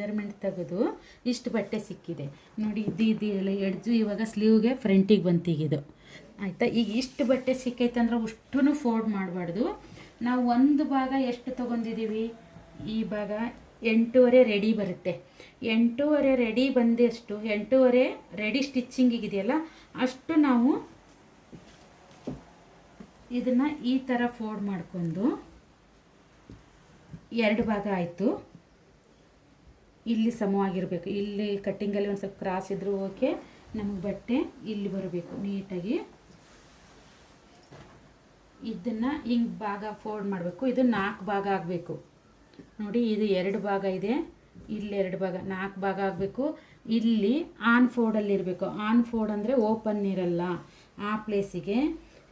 Measurement ತೆಗೆದು ಇಷ್ಟು ಬಟ್ಟೆ ಸಿಕ್ಕಿದೆ. ನೋಡಿ, ಇದು ಎಲ್ಲ ಎಡ್ಜು. ಇವಾಗ ಸ್ಲೀವ್ಗೆ ಫ್ರಂಟಿಗೆ ಬಂತೀಗಿದು ಆಯಿತಾ? ಈಗ ಇಷ್ಟು ಬಟ್ಟೆ ಸಿಕ್ಕೈತೆ ಅಂದ್ರೆ ಅಷ್ಟೂ ಫೋಲ್ಡ್ ಮಾಡಬಾರ್ದು. ನಾವು ಒಂದು ಭಾಗ ಎಷ್ಟು ತೊಗೊಂಡಿದ್ದೀವಿ? ಈ ಭಾಗ ಎಂಟೂವರೆ ರೆಡಿ ಬರುತ್ತೆ. ಎಂಟೂವರೆ ರೆಡಿ ಬಂದಷ್ಟು, ಎಂಟೂವರೆ ರೆಡಿ ಸ್ಟಿಚ್ಚಿಂಗಿಗಿದೆಯಲ್ಲ ಅಷ್ಟು ನಾವು ಇದನ್ನು ಈ ಥರ ಫೋಲ್ಡ್ ಮಾಡ್ಕೊಂಡು ಎರಡು ಭಾಗ ಆಯಿತು. ಇಲ್ಲಿ ಸಮವಾಗಿರಬೇಕು. ಇಲ್ಲಿ ಕಟ್ಟಿಂಗಲ್ಲಿ ಒಂದು ಸ್ವಲ್ಪ ಕ್ರಾಸ್ ಇದ್ರೂ ಓಕೆ ನಮಗೆ ಬಟ್ಟೆ ಇಲ್ಲಿ ಬರಬೇಕು ನೀಟಾಗಿ. ಇದನ್ನು ಹಿಂಗೆ ಭಾಗ ಫೋಲ್ಡ್ ಮಾಡಬೇಕು. ಇದು ನಾಲ್ಕು ಭಾಗ ಆಗಬೇಕು. ನೋಡಿ, ಇದು ಎರಡು ಭಾಗ ಇದೆ. ಇಲ್ಲಿ ಎರಡು ಭಾಗ ನಾಲ್ಕು ಭಾಗ ಆಗಬೇಕು. ಇಲ್ಲಿ ಆನ್ ಫೋಲ್ಡಲ್ಲಿ ಇರಬೇಕು. ಆನ್ ಫೋಲ್ಡ್ ಅಂದರೆ ಓಪನ್ ಇರಲ್ಲ. ಆ ಪ್ಲೇಸಿಗೆ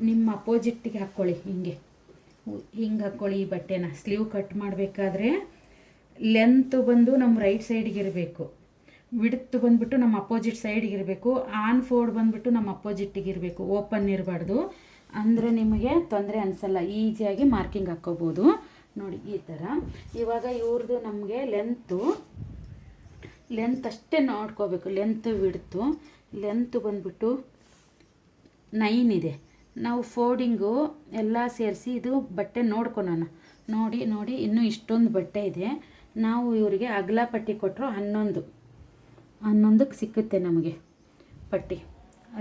ನಿಮ್ಮ ಅಪೋಸಿಟ್ಟಿಗೆ ಹಾಕ್ಕೊಳ್ಳಿ ಹಿಂಗೆ. ಹಿಂಗೆ ಹಾಕ್ಕೊಳ್ಳಿ ಈ ಬಟ್ಟೆನ. ಸ್ಲೀವ್ ಕಟ್ ಮಾಡಬೇಕಾದ್ರೆ ಲೆಂತು ಬಂದು ನಮ್ಮ ರೈಟ್ ಸೈಡಿಗೆ ಇರಬೇಕು. ವಿಡ್ತ್ ಬಂದುಬಿಟ್ಟು ನಮ್ಮ ಅಪೋಸಿಟ್ ಸೈಡ್ಗೆ ಇರಬೇಕು. ಆನ್ ಫೋರ್ಡ್ ಬಂದುಬಿಟ್ಟು ನಮ್ಮ ಅಪೋಸಿಟ್ಟಿಗೆ ಇರಬೇಕು. ಓಪನ್ ಇರಬಾರ್ದು. ಅಂದರೆ ನಿಮಗೆ ತೊಂದರೆ ಅನಿಸಲ್ಲ. ಈಸಿಯಾಗಿ ಮಾರ್ಕಿಂಗ್ ಹಾಕ್ಕೋಬೋದು ನೋಡಿ, ಈ ಥರ ಇವಾಗ ಇವ್ರದ್ದು ನಮಗೆ ಲೆಂತು ಲೆಂತ್ ಅಷ್ಟೇ ನೋಡ್ಕೋಬೇಕು. ಲೆಂತ್ ವಿಡ್ತು ಲೆಂತ್ ಬಂದ್ಬಿಟ್ಟು ನೈನ್ ಇದೆ. ನಾವು ಫೋಲ್ಡಿಂಗು ಎಲ್ಲ ಸೇರಿಸಿ ಇದು ಬಟ್ಟೆ ನೋಡ್ಕೊಳೋಣ. ನೋಡಿ ನೋಡಿ, ಇನ್ನೂ ಇಷ್ಟೊಂದು ಬಟ್ಟೆ ಇದೆ. ನಾವು ಇವರಿಗೆ ಅಗಲ ಪಟ್ಟಿ ಕೊಟ್ಟರು ಹನ್ನೊಂದು. ಹನ್ನೊಂದಕ್ಕೆ ಸಿಕ್ಕುತ್ತೆ ನಮಗೆ ಪಟ್ಟಿ.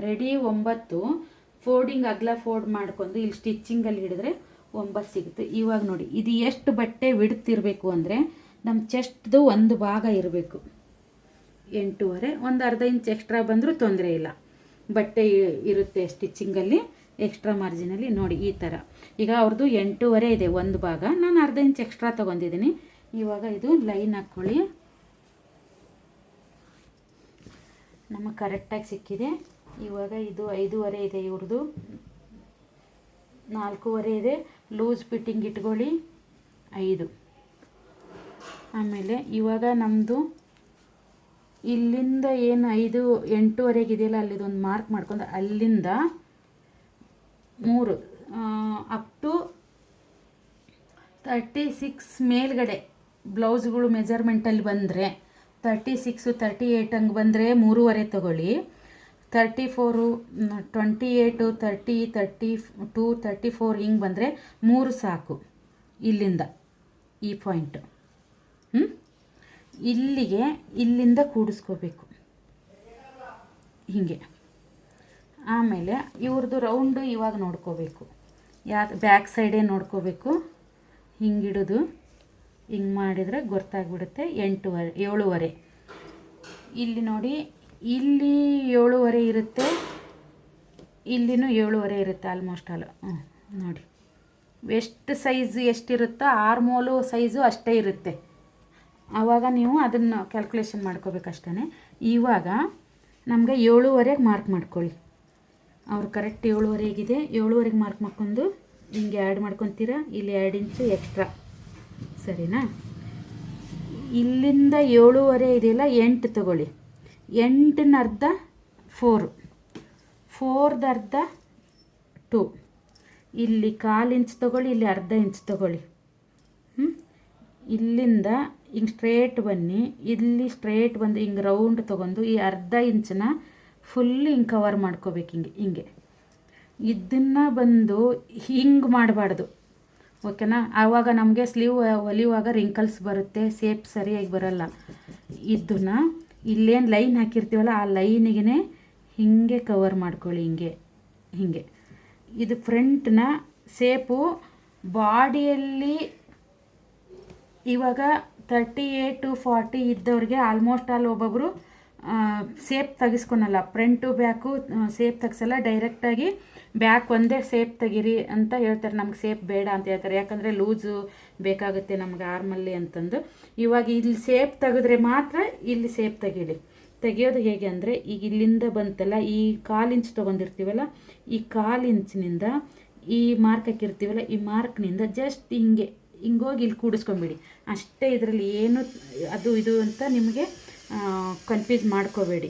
ರೆಡಿ ಒಂಬತ್ತು. ಫೋಲ್ಡಿಂಗ್ ಅಗಲ ಫೋಲ್ಡ್ ಮಾಡ್ಕೊಂಡು ಇಲ್ಲಿ ಸ್ಟಿಚ್ಚಿಂಗಲ್ಲಿ ಹಿಡಿದ್ರೆ ಒಂಬತ್ತು ಸಿಗುತ್ತೆ. ಇವಾಗ ನೋಡಿ, ಇದು ಎಷ್ಟು ಬಟ್ಟೆ ಬಿಡ್ತಿರಬೇಕು ಅಂದರೆ ನಮ್ಮ ಚೆಸ್ಟ್ದು ಒಂದು ಭಾಗ ಇರಬೇಕು. ಎಂಟೂವರೆ, ಒಂದು ಅರ್ಧ ಇಂಚ್ ಎಕ್ಸ್ಟ್ರಾ ಬಂದರೂ ತೊಂದರೆ ಇಲ್ಲ. ಬಟ್ಟೆ ಇರುತ್ತೆ ಸ್ಟಿಚ್ಚಿಂಗಲ್ಲಿ, ಎಕ್ಸ್ಟ್ರಾ ಮಾರ್ಜಿನಲ್ಲಿ ನೋಡಿ ಈ ಥರ. ಈಗ ಅವ್ರದ್ದು ಎಂಟೂವರೆ ಇದೆ ಒಂದು ಭಾಗ. ನಾನು ಅರ್ಧ ಇಂಚ್ ಎಕ್ಸ್ಟ್ರಾ ತೊಗೊಂಡಿದ್ದೀನಿ. ಇವಾಗ ಇದು ಲೈನ್ ಹಾಕ್ಕೊಳ್ಳಿ ನಮಗೆ ಕರೆಕ್ಟಾಗಿ ಸಿಕ್ಕಿದೆ. ಇವಾಗ ಇದು ಐದೂವರೆ ಇದೆ ಇವ್ರದ್ದು. ನಾಲ್ಕೂವರೆ ಇದೆ. ಲೂಸ್ ಫಿಟ್ಟಿಂಗ್ ಇಟ್ಕೊಳ್ಳಿ. ಐದು. ಆಮೇಲೆ ಇವಾಗ ನಮ್ಮದು ಇಲ್ಲಿಂದ ಏನು ಐದು, ಎಂಟೂವರೆಗೆ ಇದೆಯಲ್ಲ, ಅಲ್ಲಿದೊಂದು ಮಾರ್ಕ್ ಮಾಡ್ಕೊಂಡು ಅಲ್ಲಿಂದ ಮೂರು ಅಪ್ ಟು ತರ್ಟಿ ಸಿಕ್ಸ್ ಮೇಲ್ಗಡೆ. ಬ್ಲೌಸ್ಗಳು ಮೆಜರ್ಮೆಂಟಲ್ಲಿ ಬಂದರೆ ತರ್ಟಿ ಸಿಕ್ಸು ತರ್ಟಿ ಏಯ್ಟ್ ಹಂಗೆ ಬಂದರೆ ಮೂರುವರೆ ತೊಗೊಳ್ಳಿ. Thirty four twenty eight thirty thirty two thirty four ಹಿಂಗೆ ಬಂದರೆ ಮೂರು ಸಾಕು ಇಲ್ಲಿಂದ ಈ ಪಾಯಿಂಟು ಇಲ್ಲಿಗೆ ಇಲ್ಲಿಂದ ಕೂಡಿಸ್ಕೋಬೇಕು. ಹೀಗೆ. ಆಮೇಲೆ ಇವ್ರದ್ದು ರೌಂಡು ಇವಾಗ ನೋಡ್ಕೋಬೇಕು. ಯಾವ ಬ್ಯಾಕ್ ಸೈಡೇ ನೋಡ್ಕೋಬೇಕು. ಹಿಂಗಿಡೋದು. ಹಿಂಗೆ ಮಾಡಿದರೆ ಗೊತ್ತಾಗ್ಬಿಡುತ್ತೆ ಎಂಟೂವರೆ, ಏಳುವರೆ. ಇಲ್ಲಿ ನೋಡಿ, ಇಲ್ಲಿ ಏಳುವರೆ ಇರುತ್ತೆ, ಇಲ್ಲಿನೂ ಏಳುವರೆ ಇರುತ್ತೆ ಆಲ್ಮೋಸ್ಟ್ ಆಲ್ ನೋಡಿ. ಎಷ್ಟು ಸೈಜ್ ಎಷ್ಟಿರುತ್ತೋ ಆರ್ಮೋಲು ಸೈಜು ಅಷ್ಟೇ ಇರುತ್ತೆ. ಆವಾಗ ನೀವು ಅದನ್ನು ಕ್ಯಾಲ್ಕುಲೇಷನ್ ಮಾಡ್ಕೋಬೇಕಷ್ಟೇ ಇವಾಗ ನಮಗೆ ಏಳುವರೆಗೆ ಮಾರ್ಕ್ ಮಾಡ್ಕೊಳ್ಳಿ. ಅವ್ರು ಕರೆಕ್ಟ್ ಏಳುವರೆಗಿದೆ, ಏಳುವರೆಗೆ ಮಾರ್ಕ್ ಮಾಡ್ಕೊಂಡು ಹಿಂಗೆ ಆ್ಯಡ್ ಮಾಡ್ಕೊತೀರಾ? ಇಲ್ಲಿ ಎರಡು ಇಂಚು ಎಕ್ಸ್ಟ್ರಾ ಸರಿನಾ? ಇಲ್ಲಿಂದ ಏಳುವರೆ ಇದೆಯಲ್ಲ, ಎಂಟು ತಗೊಳ್ಳಿ. ಎಂಟನ್ನ ಅರ್ಧ ಫೋರು ಫೋರ್ದ ಅರ್ಧ ಟು ಇಲ್ಲಿ ಕಾಲು ಇಂಚ್ ತಗೊಳ್ಳಿ, ಇಲ್ಲಿ ಅರ್ಧ ಇಂಚ್ ತಗೊಳ್ಳಿ. ಇಲ್ಲಿಂದ ಹಿಂಗೆ ಸ್ಟ್ರೇಟ್ ಬನ್ನಿ. ಇಲ್ಲಿ ಸ್ಟ್ರೇಟ್ ಬಂದು ಹಿಂಗೆ ರೌಂಡ್ ತೊಗೊಂಡು ಈ ಅರ್ಧ ಇಂಚನ್ನ ಫುಲ್ ಹಿಂಗೆ ಕವರ್ ಮಾಡ್ಕೋಬೇಕು ಹಿಂಗೆ ಹಿಂಗೆ. ಇದನ್ನು ಬಂದು ಹಿಂಗೆ ಮಾಡಬಾರ್ದು. ಓಕೆನಾ? ಆವಾಗ ನಮಗೆ ಸ್ಲೀವ್ ಹೊಲಿಯುವಾಗ ರಿಂಕಲ್ಸ್ ಬರುತ್ತೆ ಸೇಪ್ ಸರಿಯಾಗಿ ಬರಲ್ಲ. ಇದನ್ನು ಇಲ್ಲೇನು ಲೈನ್ ಹಾಕಿರ್ತೀವಲ್ಲ, ಆ ಲೈನಿಗೆ ಹಿಂಗೆ ಕವರ್ ಮಾಡ್ಕೊಳ್ಳಿ, ಹಿಂಗೆ ಹಿಂಗೆ. ಇದು ಫ್ರಂಟ್ನ ಸೇಪು ಬಾಡಿಯಲ್ಲಿ ಇವಾಗ ತರ್ಟಿ ಏಟ್ ಟು ಫಾರ್ಟಿ ಇದ್ದವ್ರಿಗೆ ಆಲ್ಮೋಸ್ಟ್ ಆಲ್ ಒಬ್ಬೊಬ್ಬರು ಸೇಪ್ ತೆಗಿಸ್ಕೊಳಲ್ಲ. ಫ್ರಂಟು ಬ್ಯಾಕು ಸೇಪ್ ತೆಗ್ಸಲ್ಲ ಡೈರೆಕ್ಟಾಗಿ ಬ್ಯಾಕ್ ಒಂದೇ ಸೇಪ್ ತೆಗೀರಿ ಅಂತ ಹೇಳ್ತಾರೆ. ನಮ್ಗೆ ಸೇಪ್ ಬೇಡ ಅಂತ ಹೇಳ್ತಾರೆ. ಯಾಕಂದರೆ ಲೂಸು ಬೇಕಾಗುತ್ತೆ ನಮ್ಗೆ ಆರ್ಮಲ್ಲಿ ಅಂತಂದು. ಇವಾಗ ಇಲ್ಲಿ ಸೇಪ್ ತೆಗೆದ್ರೆ ಮಾತ್ರ ಇಲ್ಲಿ ಸೇಪ್ ತೆಗೀಲಿ ತೆಗೆಯೋದು ಹೇಗೆ ಅಂದರೆ, ಈಗ ಇಲ್ಲಿಂದ ಬಂತಲ್ಲ, ಈ ಕಾಲು ಇಂಚ್ ತೊಗೊಂಡಿರ್ತೀವಲ್ಲ, ಈ ಕಾಲು ಇಂಚಿನಿಂದ ಈ ಮಾರ್ಕ್ ಹಾಕಿರ್ತೀವಲ್ಲ, ಈ ಮಾರ್ಕ್ನಿಂದ ಜಸ್ಟ್ ಹಿಂಗೆ, ಹಿಂಗೋಗಿ ಇಲ್ಲಿ ಕೂಡಿಸ್ಕೊಂಬಿಡಿ. ಅಷ್ಟೇ ಇದರಲ್ಲಿ ಏನು ಅದು ಇದು ಅಂತ ನಿಮಗೆ ಕನ್ಫ್ಯೂಸ್ ಮಾಡ್ಕೋಬೇಡಿ.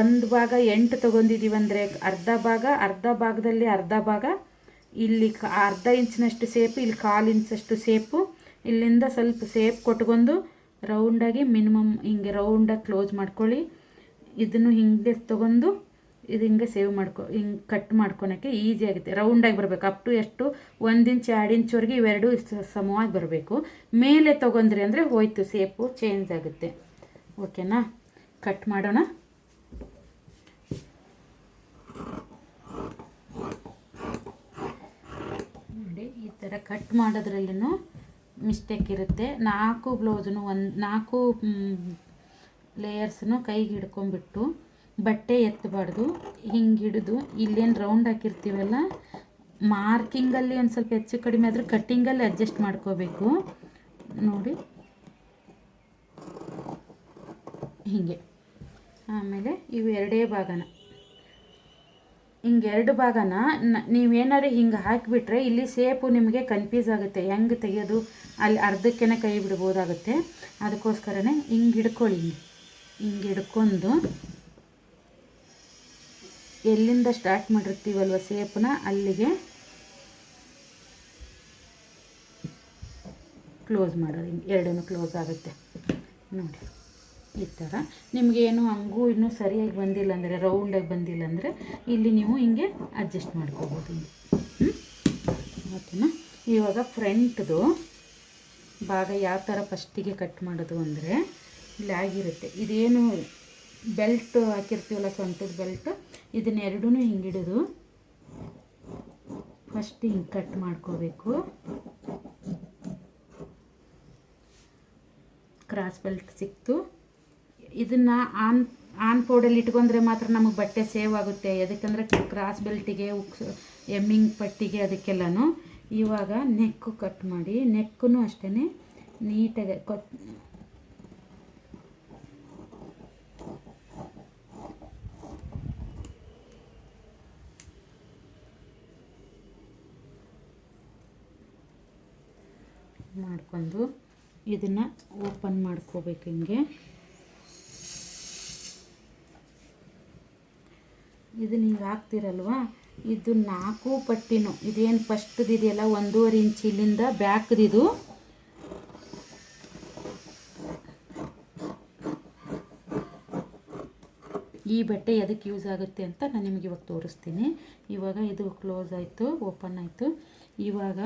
ಒಂದು ಭಾಗ ಎಂಟು ತೊಗೊಂಡಿದ್ದೀವಿ ಅಂದರೆ ಅರ್ಧ ಭಾಗ, ಅರ್ಧ ಭಾಗದಲ್ಲಿ ಅರ್ಧ ಭಾಗ. ಇಲ್ಲಿ ಅರ್ಧ ಇಂಚಿನಷ್ಟು ಸೇಪು, ಇಲ್ಲಿ ಕಾಲು ಇಂಚಷ್ಟು ಸೇಪು. ಇಲ್ಲಿಂದ ಸ್ವಲ್ಪ ಸೇಪ್ ಕೊಟ್ಕೊಂಡು ರೌಂಡಾಗಿ ಮಿನಿಮಮ್ ಹಿಂಗೆ ರೌಂಡಾಗಿ ಕ್ಲೋಸ್ ಮಾಡ್ಕೊಳ್ಳಿ. ಇದನ್ನು ಹಿಂಗೆ ತೊಗೊಂಡು ಇದು ಹಿಂಗೆ ಸೇವ್ ಮಾಡ್ಕೊ ಹಿಂಗೆ ಕಟ್ ಮಾಡ್ಕೊಳಕ್ಕೆ ಈಸಿ ಆಗುತ್ತೆ. ರೌಂಡಾಗಿ ಬರಬೇಕು. ಅಪ್ ಟು ಎಷ್ಟು? ಒಂದು ಇಂಚ್, ಎರಡು ಇಂಚ್ವರೆಗೆ ಇವೆರಡು ಸಮವಾಗಿ ಬರಬೇಕು. ಮೇಲೆ ತೊಗೊಂಡ್ರಿ ಅಂದರೆ ಹೋಯ್ತು. ಸೇಪು ಚೇಂಜ್ ಆಗುತ್ತೆ. ಓಕೆನಾ ಕಟ್ ಮಾಡೋಣ ನೋಡಿ ಈ ಥರ ಕಟ್ ಮಾಡೋದ್ರಲ್ಲೂ ಮಿಸ್ಟೇಕ್ ಇರುತ್ತೆ. ನಾಲ್ಕು ಬ್ಲೌಸನ್ನು ಒಂದು, ನಾಲ್ಕು ಲೇಯರ್ಸನ್ನು ಕೈಗೆ ಹಿಡ್ಕೊಂಬಿಟ್ಟು ಬಟ್ಟೆ ಎತ್ತಬಾರ್ದು ಹಿಂಗೆ ಹಿಡಿದು. ಇಲ್ಲೇನು ರೌಂಡ್ ಹಾಕಿರ್ತೀವಲ್ಲ, ಮಾರ್ಕಿಂಗಲ್ಲಿ ಒಂದು ಸ್ವಲ್ಪ ಹೆಚ್ಚು ಕಡಿಮೆ ಆದರೂ ಕಟ್ಟಿಂಗಲ್ಲಿ ಅಡ್ಜಸ್ಟ್ ಮಾಡ್ಕೋಬೇಕು. ನೋಡಿ. ಹೀಗೆ. ಆಮೇಲೆ ಇವು ಎರಡೇ ಭಾಗನ. ಹಿಂಗೆ ಎರಡು ಭಾಗನ ನ- ನೀವೇನಾದ್ರು ಹಿಂಗೆ ಹಾಕಿಬಿಟ್ರೆ ಇಲ್ಲಿ ಸೇಪು ನಿಮಗೆ ಕನ್ಫ್ಯೂಸ್ ಆಗುತ್ತೆ. ಹೆಂಗೆ ತೆಗೆಯೋದು? ಅಲ್ಲಿ ಅರ್ಧಕ್ಕೇ ಕೈ ಬಿಡ್ಬೋದಾಗುತ್ತೆ. ಅದಕ್ಕೋಸ್ಕರನೇ ಹಿಂಗೆ ಹಿಡ್ಕೊಳ್ಳಿ. ಹಿಂಗೆ ಹಿಂಗೆ ಹಿಡ್ಕೊಂಡು ಎಲ್ಲಿಂದ ಸ್ಟಾರ್ಟ್ ಮಾಡಿರ್ತೀವಲ್ವ ಸೇಪನ್ನ ಅಲ್ಲಿಗೆ ಕ್ಲೋಸ್ ಮಾಡೋದು. ಹಿಂಗೆ ಎರಡೂ ಕ್ಲೋಸ್ ಆಗುತ್ತೆ. ನೋಡಿ. ಈ ಥರ ನಿಮಗೇನು ಹಂಗೂ ಇನ್ನೂ ಸರಿಯಾಗಿ ಬಂದಿಲ್ಲ ಅಂದರೆ ರೌಂಡಾಗಿ ಬಂದಿಲ್ಲ ಅಂದರೆ, ಇಲ್ಲಿ ನೀವು ಹಿಂಗೆ ಅಡ್ಜಸ್ಟ್ ಮಾಡ್ಕೋಬೋದು. ಹ್ಞೂ ಓಕೆನಾ? ಇವಾಗ ಫ್ರಂಟ್ದು ಭಾಗ ಯಾವ ಥರ ಫಸ್ಟಿಗೆ ಕಟ್ ಮಾಡೋದು ಅಂದರೆ, ಇಲ್ಲಿ ಆಗಿರುತ್ತೆ. ಇದೇನು ಬೆಲ್ಟ್ ಹಾಕಿರ್ತೀವಲ್ಲ, ಸೊಂಟದ ಬೆಲ್ಟ್ ಇದನ್ನೆರಡೂ ಹಿಂಗೆ ಹಿಡಿದು ಫಸ್ಟ್ ಹಿಂಗೆ ಕಟ್ ಮಾಡ್ಕೋಬೇಕು. ಕ್ರಾಸ್ ಬೆಲ್ಟ್ ಸಿಕ್ತು. ಇದನ್ನು ಆನ್ ಆನ್ ಪೌಡಲ್ಲಿ ಇಟ್ಕೊಂಡ್ರೆ ಮಾತ್ರ ನಮಗೆ ಬಟ್ಟೆ ಸೇವ್ ಆಗುತ್ತೆ. ಯಾಕಂದರೆ ಕ್ರಾಸ್ ಬೆಲ್ಟಿಗೆ, ಉಕ್ಸ್, ಎಮ್ಮಿಂಗ್ ಪಟ್ಟಿಗೆ ಅದಕ್ಕೆಲ್ಲನೂ ಇವಾಗ ನೆಕ್ಕು ಕಟ್ ಮಾಡಿ ನೆಕ್ಕೂ ಅಷ್ಟೇ ನೀಟಾಗಿ ಕೊತ್, ಮಾಡ್ಕೊಂಡು ಇದನ್ನು ಓಪನ್ ಮಾಡ್ಕೋಬೇಕು ಹಿಂಗೆ. ಇದನ್ನ ಹಿಂಗೆ ಹಾಕ್ತಿರಲ್ವ? ಇದು ನಾಲ್ಕು ಪಟ್ಟಿನು. ಇದೇನು ಫಸ್ಟ್ದು ಇದೆಯಲ್ಲ ಒಂದೂವರೆ ಇಂಚ್ ಇಲ್ಲಿಂದ ಬ್ಯಾಕ್ದಿದು. ಈ ಬಟ್ಟೆ ಎದಕ್ಕೆ ಯೂಸ್ ಆಗುತ್ತೆ ಅಂತ ನಾನು ನಿಮಗೆ ಇವಾಗ ತೋರಿಸ್ತೀನಿ. ಇವಾಗ ಇದು ಕ್ಲೋಸ್ ಆಯಿತು, ಓಪನ್ ಆಯಿತು. ಇವಾಗ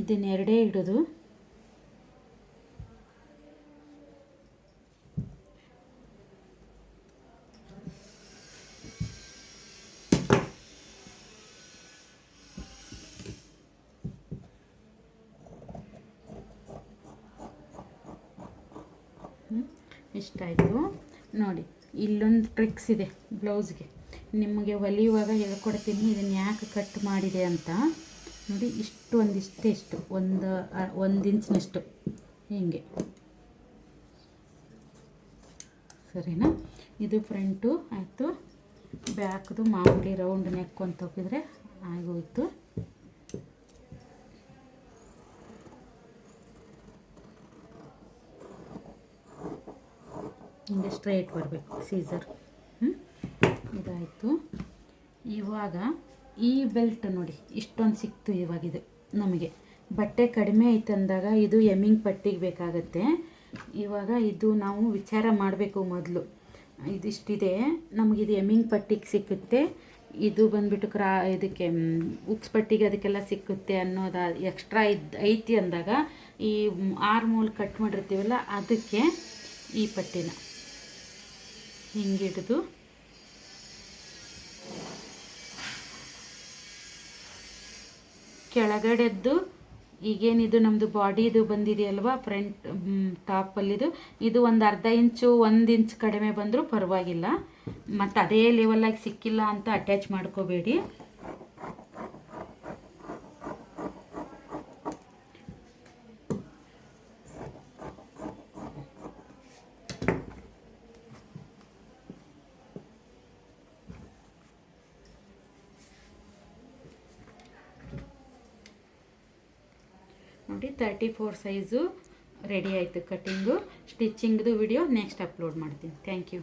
ಇದನ್ನೆರಡೇ ಹಿಡಿದು ಇಷ್ಟಾಯಿತು ನೋಡಿ, ಇಲ್ಲೊಂದು ಟ್ರಿಕ್ಸ್ ಇದೆ ಬ್ಲೌಸ್ಗೆ ನಿಮಗೆ ಹೊಲಿಯುವಾಗ ಹೇಳ್ಕೊಡ್ತೀನಿ ಇದನ್ನು ಯಾಕೆ ಕಟ್ ಮಾಡಿದೆ ಅಂತ. ನೋಡಿ, ಇಷ್ಟು ಒಂದಿಷ್ಟೇ ಇಷ್ಟು. ಒಂದು ಒಂದು ಇಂಚಿನಷ್ಟು. ಹೀಗೆ. ಸರಿನಾ? ಇದು ಫ್ರಂಟು ಆಯಿತು. ಬ್ಯಾಕ್ದು ಮಾಮೂಲಿ ರೌಂಡ್ ನೆಕ್ ಅಂತ ಹೋಗಿದ್ರೆ ಆಗೋಯ್ತು. ಹಿಂಗೆ ಸ್ಟ್ರೈಟ್ ಬರಬೇಕು ಸೀಸರ್ ಹ್ಞೂ ಇದಾಯಿತು. ಇವಾಗ ಈ ಬೆಲ್ಟ್ ನೋಡಿ, ಇಷ್ಟೊಂದು ಸಿಕ್ತು ಇವಾಗಿದು ನಮಗೆ. ಬಟ್ಟೆ ಕಡಿಮೆ ಅಂದಾಗ ಇದು ಎಮ್ಮಿಂಗ್ ಪಟ್ಟಿಗೆ ಬೇಕಾಗತ್ತೆ. ಇವಾಗ ಇದು ನಾವು ವಿಚಾರ ಮಾಡಬೇಕು ಮೊದಲು. ಇದಿಷ್ಟಿದೆ ನಮಗಿದು ಎಮ್ಮಿಂಗ್ ಪಟ್ಟಿಗೆ ಸಿಕ್ಕುತ್ತೆ. ಇದು ಬಂದ್ಬಿಟ್ಟು ಕ್ರಾ, ಇದಕ್ಕೆ ಉಕ್ಸ್ ಪಟ್ಟಿಗೆ ಅದಕ್ಕೆಲ್ಲ ಸಿಕ್ಕುತ್ತೆ ಅನ್ನೋದು ಎಕ್ಸ್ಟ್ರಾ ಇದ್ದು ಐತಿ ಅಂದಾಗ ಈ ಆರು ಮೂಲ ಕಟ್ ಮಾಡಿರ್ತೀವಲ್ಲ, ಅದಕ್ಕೆ ಈ ಪಟ್ಟಿನ. ಹಿಂಗಿಡಿದು ಕೆಳಗಡೆದ್ದು ಈಗೇನಿದು ನಮ್ಮದು ಬಾಡಿದು ಬಂದಿದೆಯಲ್ವ? ಫ್ರಂಟ್ ಟಾಪಲ್ಲಿದು ಇದು ಒಂದು ಅರ್ಧ ಇಂಚು, ಒಂದು ಇಂಚ್ ಕಡಿಮೆ ಬಂದರೂ ಪರವಾಗಿಲ್ಲ. ಮತ್ತು ಅದೇ ಲೆವೆಲಾಗಿ ಸಿಕ್ಕಿಲ್ಲ ಅಂತ ಅಟ್ಯಾಚ್ ಮಾಡ್ಕೋಬೇಡಿ. ತರ್ಟಿ ಫೋರ್ ಸೈಜು ರೆಡಿ ಆಯಿತು ಕಟ್ಟಿಂಗು ಸ್ಟಿಚ್ಚಿಂಗ್ದು ವಿಡಿಯೋ ನೆಕ್ಸ್ಟ್ ಅಪ್ಲೋಡ್ ಮಾಡ್ತೀನಿ. Thank you